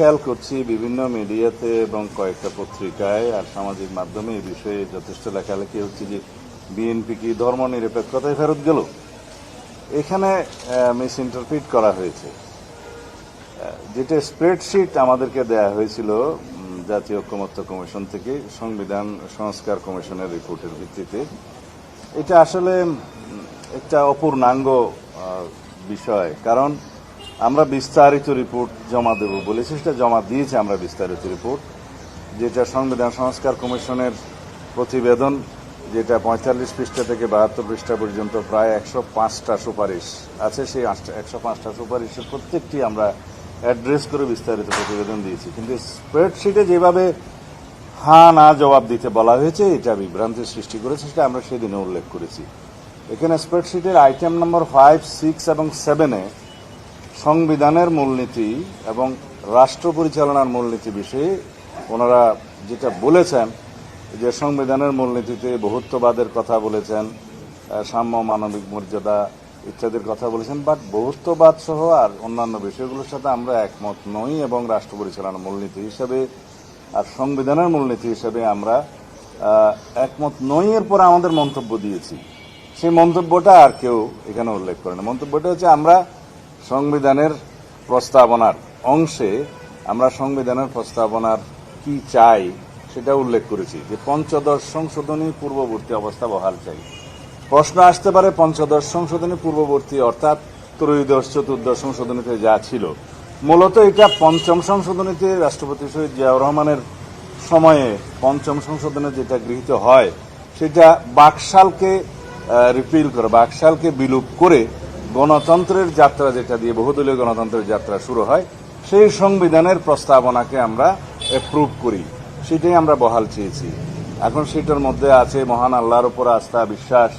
খেয়াল করছি বিভিন্ন মিডিয়াতে এবং কয়েকটা পত্রিকায় আর সামাজিক মাধ্যমে এই বিষয়ে যথেষ্ট লেখালেখি হচ্ছে যে বিএনপি কি ধর্ম নিরপেক্ষতায় ফেরত গেল? এখানে মিস ইন্টারপ্রিট করা হয়েছে। যেটা স্প্রেডশিট আমাদেরকে দেয়া হয়েছিল জাতীয় ঐক্যমত্য কমিশন থেকে, সংবিধান সংস্কার কমিশনের রিপোর্টের ভিত্তিতে। এটা আসলে একটা অপূর্ণাঙ্গ বিষয়। কারণ আমরা বিস্তারিত রিপোর্ট জমা দেব বলেছি সেটা জমা দিয়েছি আমরা বিস্তারিত রিপোর্ট, যেটা সংবিধান সংস্কার কমিশনের প্রতিবেদন, যেটা পঁয়তাল্লিশ পৃষ্ঠা থেকে বাহাত্তর পৃষ্ঠা পর্যন্ত প্রায় একশো পাঁচটা সুপারিশ আছে। সেই একশো পাঁচটা সুপারিশের প্রত্যেকটি আমরা অ্যাড্রেস করে বিস্তারিত প্রতিবেদন দিয়েছি। কিন্তু স্প্রেডশিটে যেভাবে হ্যাঁ না জবাব দিতে বলা হয়েছে, এটা বিভ্রান্তির সৃষ্টি করেছে, সেটা আমরা সেদিনে উল্লেখ করেছি। এখানে স্প্রেডশিটের আইটেম নম্বর ফাইভ সিক্স এবং সেভেনে সংবিধানের মূলনীতি এবং রাষ্ট্র পরিচালনার মূলনীতি বিষয়ে ওনারা যেটা বলেছেন, যে সংবিধানের মূলনীতিতে বহুত্ববাদের কথা বলেছেন সাম্য, মানবিক মর্যাদা ইত্যাদির কথা বলেছেন বাট বহুত্ববাদ সহ আর অন্যান্য বিষয়গুলোর সাথে আমরা একমত নই এবং রাষ্ট্র পরিচালনার মূলনীতি হিসেবে আর সংবিধানের মূলনীতি হিসেবে আমরা একমত নই। এর পর আমাদের মন্তব্য দিয়েছি। সেই মন্তব্যটা আর কেউ এখানে উল্লেখ করে না মন্তব্যটা হচ্ছে আমরা সংবিধানের প্রস্তাবনার অংশে আমরা সংবিধানের প্রস্তাবনার কি চাই সেটা উল্লেখ করেছি যে পঞ্চদশ সংশোধনী পূর্ববর্তী অবস্থা বহাল চাই। প্রশ্ন আসতে পারে পঞ্চদশ সংশোধনী পূর্ববর্তী অর্থাৎ ত্রয়োদশ, চতুর্দশ সংশোধনীতে যা ছিল। মূলত এটা পঞ্চম সংশোধনীতে রাষ্ট্রপতি শহীদ জিয়াউর রহমানের সময়ে পঞ্চম সংশোধনে যেটা গৃহীত হয়, সেটা বাকশালকে রিপিল করে, বাকশালকে বিলুপ করে গণতন্ত্রের যাত্রা যেটা দিয়ে বহুদলীয় গণতন্ত্রের যাত্রা শুরু হয়, সেই সংবিধানের প্রস্তাবনাকে আমরা অ্যাপ্রুভ করি। সেটাই আমরা বহাল চেয়েছি। এখন সেটার মধ্যে আছে মহান আল্লাহর উপর আস্থা, বিশ্বাস,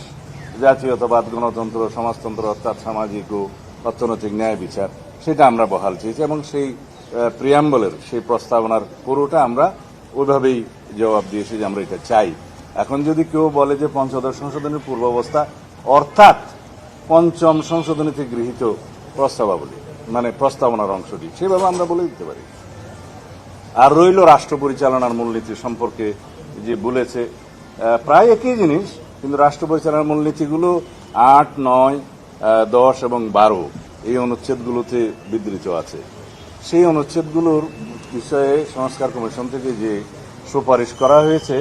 জাতীয়তাবাদ, গণতন্ত্র, সমাজতন্ত্র, অর্থাৎ সামাজিক ও অর্থনৈতিক ন্যায় বিচার। সেটা আমরা বহাল চেয়েছি এবং সেই প্রিয়াম্বলের সেই প্রস্তাবনার পুরোটা আমরা ওইভাবেই জবাব দিয়েছি যে আমরা এটা চাই। এখন যদি কেউ বলে যে পঞ্চদশ সংশোধনের পূর্বাবস্থা, অর্থাৎ পঞ্চম সংশোধনীতে গৃহীত প্রস্তাবাবলী মানে প্রস্তাবনার অংশটি সেভাবে আমরা বলে দিতে পারি। আর রইল রাষ্ট্র পরিচালনার মূলনীতি সম্পর্কে যে বলেছে প্রায় একই জিনিস, কিন্তু রাষ্ট্র পরিচালনার মূলনীতিগুলো আট, নয় দশ এবং বারো, এই অনুচ্ছেদগুলোতে বিধৃত আছে। সেই অনুচ্ছেদগুলোর বিষয়ে সংস্কার কমিশন থেকে যে সুপারিশ করা হয়েছে,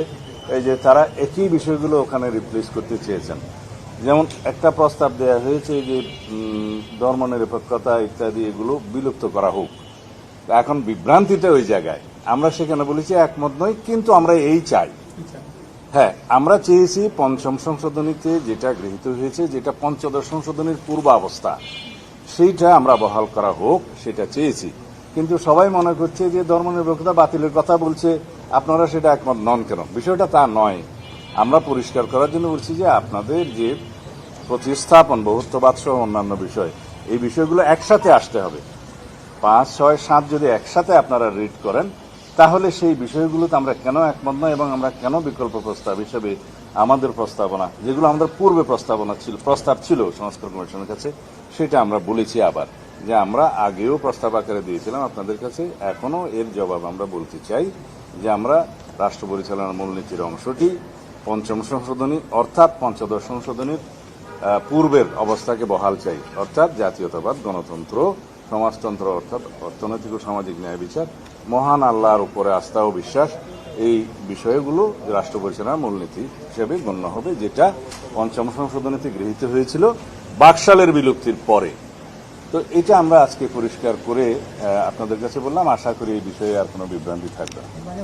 এই যে তারা একই বিষয়গুলো ওখানে রিপ্লেস করতে চেয়েছেন। যেমন একটা প্রস্তাব দেওয়া হয়েছে যে ধর্মনিরপেক্ষতা ইত্যাদি এগুলো বিলুপ্ত করা হোক। এখন বিভ্রান্তিটা ওই জায়গায়। আমরা সেখানে বলেছি একমত নই, কিন্তু আমরা এই চাই। হ্যাঁ আমরা চেয়েছি পঞ্চম সংশোধনীতে যেটা গৃহীত হয়েছে, যেটা পঞ্চদশ সংশোধনীর পূর্বাবস্থা, সেইটা আমরা বহাল করা হোক, সেটা চেয়েছি। কিন্তু সবাই মনে করছে যে ধর্মনিরপেক্ষতা বাতিলের কথা বলছে, আপনারা সেটা একমত নন কেন? বিষয়টা তা নয়। আমরা পরিষ্কার করার জন্য বলছি যে আপনাদের যে প্রতিস্থাপন, বহুত্ববাদ সহ অন্যান্য বিষয়, এই বিষয়গুলো একসাথে আসতে হবে। পাঁচ, ছয়, সাত যদি একসাথে আপনারা রিড করেন, তাহলে সেই বিষয়গুলোতে আমরা কেন একমত নয় এবং আমরা কেন বিকল্প প্রস্তাব হিসেবে আমাদের প্রস্তাবনা, যেগুলো আমাদের পূর্বে প্রস্তাবনা ছিল, প্রস্তাব ছিল সংস্কার কমিশনের কাছে, সেটা আমরা বলেছি আবার যে আমরা আগেও প্রস্তাব আকারে দিয়েছিলাম আপনাদের কাছে এখনও এর জবাব আমরা বলতে চাই যে আমরা রাষ্ট্র পরিচালনার মূলনীতির অংশটি পঞ্চম সংশোধনী অর্থাৎ পঞ্চদশ সংশোধনীর পূর্বের অবস্থাকে বহাল চাই, অর্থাৎ জাতীয়তাবাদ, গণতন্ত্র, সমাজতন্ত্র, অর্থাৎ অর্থনৈতিক ও সামাজিক ন্যায় বিচার, মহান আল্লাহর উপরে আস্থা ও বিশ্বাস, এই বিষয়গুলো রাষ্ট্র পরিচালনার মূলনীতি হিসেবে গণ্য হবে, যেটা পঞ্চম সংশোধনীতে গৃহীত হয়েছিল বাকশালের বিলুপ্তির পরে। তো এটা আমরা আজকে পরিষ্কার করে আপনাদের কাছে বললাম, আশা করি এই বিষয়ে আর কোনো বিভ্রান্তি থাকবে না।